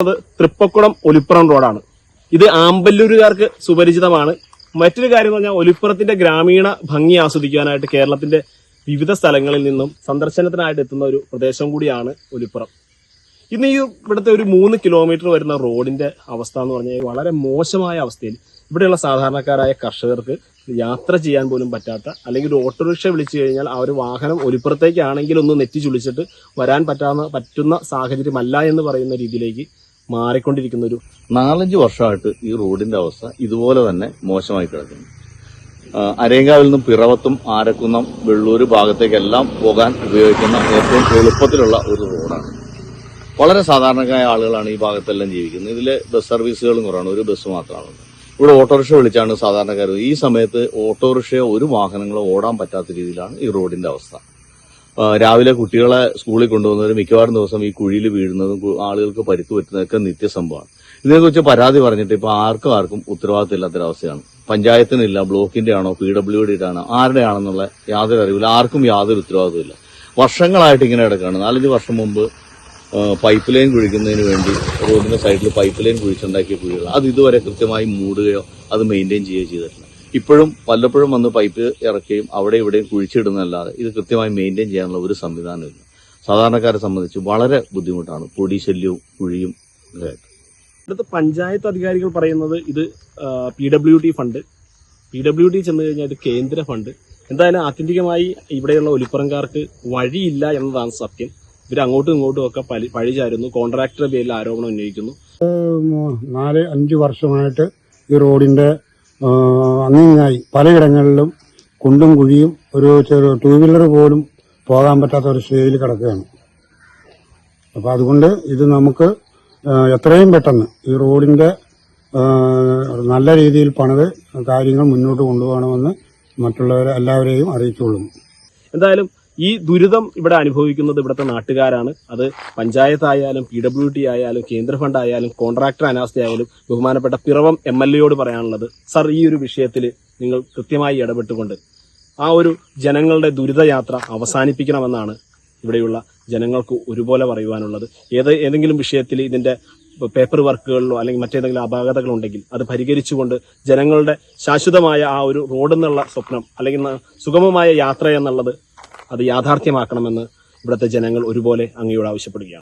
അത് തൃപ്പക്കുളം ഒലിപ്പുറം റോഡാണ്. ഇത് ആമ്പല്ലൂരുകാർക്ക് സുപരിചിതമാണ്. മറ്റൊരു കാര്യം എന്ന് പറഞ്ഞാൽ ഒലിപ്പുറത്തിന്റെ ഗ്രാമീണ ഭംഗി ആസ്വദിക്കാനായിട്ട് കേരളത്തിന്റെ വിവിധ സ്ഥലങ്ങളിൽ നിന്നും സന്ദർശനത്തിനായിട്ട് എത്തുന്ന ഒരു പ്രദേശം കൂടിയാണ് ഒലിപ്പുറം. ഇന്ന് ഈ ഇവിടുത്തെ ഒരു മൂന്ന് കിലോമീറ്റർ വരുന്ന റോഡിന്റെ അവസ്ഥ എന്ന് പറഞ്ഞാൽ വളരെ മോശമായ അവസ്ഥയിൽ ഇവിടെയുള്ള സാധാരണക്കാരായ കർഷകർക്ക് യാത്ര ചെയ്യാൻ പോലും പറ്റാത്ത അല്ലെങ്കിൽ ഒരു ഓട്ടോറിക്ഷ വിളിച്ചു കഴിഞ്ഞാൽ ആ ഒരു വാഹനം ഒലിപ്പുറത്തേക്കാണെങ്കിൽ ഒന്ന് നെറ്റി ചുളിച്ചിട്ട് വരാൻ പറ്റാവുന്ന പറ്റുന്ന സാഹചര്യമല്ല എന്ന് പറയുന്ന രീതിയിലേക്ക് മാറിക്കൊണ്ടിരിക്കുന്ന ഒരു നാലഞ്ച് വർഷമായിട്ട് ഈ റോഡിന്റെ അവസ്ഥ ഇതുപോലെ തന്നെ മോശമായി കിടക്കുന്നു. അരേങ്കാവിൽ നിന്നും പിറവത്തും ആരക്കുന്നം വെള്ളൂർ ഭാഗത്തേക്കെല്ലാം പോകാൻ ഉപയോഗിക്കുന്ന ഏറ്റവും എളുപ്പത്തിലുള്ള ഒരു റോഡാണ്. വളരെ സാധാരണക്കായ ആളുകളാണ് ഈ ഭാഗത്തെല്ലാം ജീവിക്കുന്നത്. ഇതിലെ ബസ് സർവീസുകളും കുറവാണ്. ഒരു ബസ് മാത്രമാണ്. ഇവിടെ ഓട്ടോറിക്ഷ വിളിച്ചാണ് സാധാരണക്കാർ. ഈ സമയത്ത് ഓട്ടോറിക്ഷയോ ഒരു വാഹനങ്ങളോ ഓടാൻ പറ്റാത്ത രീതിയിലാണ് ഈ റോഡിന്റെ അവസ്ഥ. രാവിലെ കുട്ടികളെ സ്കൂളിൽ കൊണ്ടുപോകുന്നവരും മിക്കവാറും ദിവസം ഈ കുഴിയിൽ വീഴുന്നതും ആളുകൾക്ക് പരുത്തു പറ്റുന്നതൊക്കെ നിത്യസംഭവമാണ്. ഇതിനെക്കുറിച്ച് പരാതി പറഞ്ഞിട്ട് ഇപ്പൊ ആർക്കും ആർക്കും ഉത്തരവാദിത്തം ഇല്ലാത്തൊരവസ്ഥയാണ് പഞ്ചായത്തിനില്ല ബ്ലോക്കിന്റെ ആണോ പി ഡബ്ല്യു ഡിയുടെ ആരുടെ ആണെന്നുള്ള യാതൊരു അറിവില്ല ആർക്കും യാതൊരു ഉത്തരവാദിത്തമില്ല വർഷങ്ങളായിട്ട് ഇങ്ങനെ കിടക്കുകയാണ്. നാലഞ്ച് വർഷം മുമ്പ് പൈപ്പ് ലൈൻ കുഴിക്കുന്നതിന് വേണ്ടി റോഡിന്റെ സൈഡിൽ പൈപ്പ് ലൈൻ കുഴിച്ചുണ്ടാക്കിയ കുഴികൾ. അത് ഇതുവരെ കൃത്യമായി മൂടുകയോ അത് മെയിന്റെയിൻ ചെയ്യുകയോ ചെയ്തിട്ടില്ല. ഇപ്പോഴും വല്ലപ്പോഴും വന്ന് പൈപ്പ് ഇറക്കുകയും അവിടെ ഇവിടെയും കുഴിച്ചിടുന്നതല്ലാതെ ഇത് കൃത്യമായി മെയിന്റെയിൻ ചെയ്യാനുള്ള ഒരു സംവിധാനമില്ല സാധാരണക്കാരെ സംബന്ധിച്ച് വളരെ ബുദ്ധിമുട്ടാണ് പൊടി ശല്യവും കുഴിയും ഇവിടുത്തെ പഞ്ചായത്ത് അധികാരികൾ പറയുന്നത് ഇത് P W D fund P W D ചെന്ന് കഴിഞ്ഞാൽ ഇത് കേന്ദ്ര ഫണ്ട് എന്തായാലും ആത്യന്തികമായി ഇവിടെയുള്ള ഒലിപ്പുറംകാർക്ക് വഴിയില്ല എന്നതാണ് സത്യം. ഇവർ അങ്ങോട്ടും ഇങ്ങോട്ടും ഒക്കെ പലി- പഴി ചാരുന്നു. കോൺട്രാക്ടറുടെ പേരിൽ ആരോപണം ഉന്നയിക്കുന്നു. നാല് അഞ്ച് വർഷമായിട്ട് ഈ റോഡിന്റെ അങ്ങിങ്ങായി പലയിടങ്ങളിലും കുണ്ടും കുഴിയും ഒരു ടൂ വീലർ പോലും പോകാൻ പറ്റാത്ത ഒരു സ്റ്റേജിൽ കിടക്കുകയാണ്. അപ്പോൾ അതുകൊണ്ട് ഇത് നമുക്ക് എത്രയും പെട്ടെന്ന് ഈ റോഡിന്റെ നല്ല രീതിയിൽ പണിത് കാര്യങ്ങൾ മുന്നോട്ട് കൊണ്ടുപോകണമെന്ന് മറ്റുള്ളവരെ എല്ലാവരെയും അറിയിച്ചുകൊള്ളുന്നു. എന്തായാലും ഈ ദുരിതം ഇവിടെ അനുഭവിക്കുന്നത് ഇവിടുത്തെ നാട്ടുകാരാണ്. അത് പഞ്ചായത്ത് ആയാലും പി ഡബ്ല്യു ടി ആയാലും കേന്ദ്ര ഫണ്ട് ആയാലും കോൺട്രാക്ടർ അനാസ്ഥയായാലും ബഹുമാനപ്പെട്ട പിറവം എം എൽ എയോട് പറയാനുള്ളത് സർ ഈ ഒരു വിഷയത്തിൽ നിങ്ങൾ കൃത്യമായി ഇടപെട്ടുകൊണ്ട് ആ ഒരു ജനങ്ങളുടെ ദുരിതയാത്ര അവസാനിപ്പിക്കണമെന്നാണ് ഇവിടെയുള്ള ജനങ്ങൾക്ക് ഒരുപോലെ പറയുവാനുള്ളത്. ഏത് ഏതെങ്കിലും വിഷയത്തിൽ ഇതിന്റെ പേപ്പർ വർക്കുകളിലോ അല്ലെങ്കിൽ മറ്റേതെങ്കിലും അപാകതകളുണ്ടെങ്കിൽ അത് പരിഹരിച്ചുകൊണ്ട് ജനങ്ങളുടെ ശാശ്വതമായ ആ ഒരു റോഡ് എന്നുള്ള സ്വപ്നം അല്ലെങ്കിൽ സുഗമമായ യാത്ര എന്നുള്ളത് അത് യാഥാർത്ഥ്യമാക്കണമെന്ന് ഇവിടുത്തെ ജനങ്ങൾ ഒരുപോലെ അങ്ങയോട് ആവശ്യപ്പെടുകയാണ്.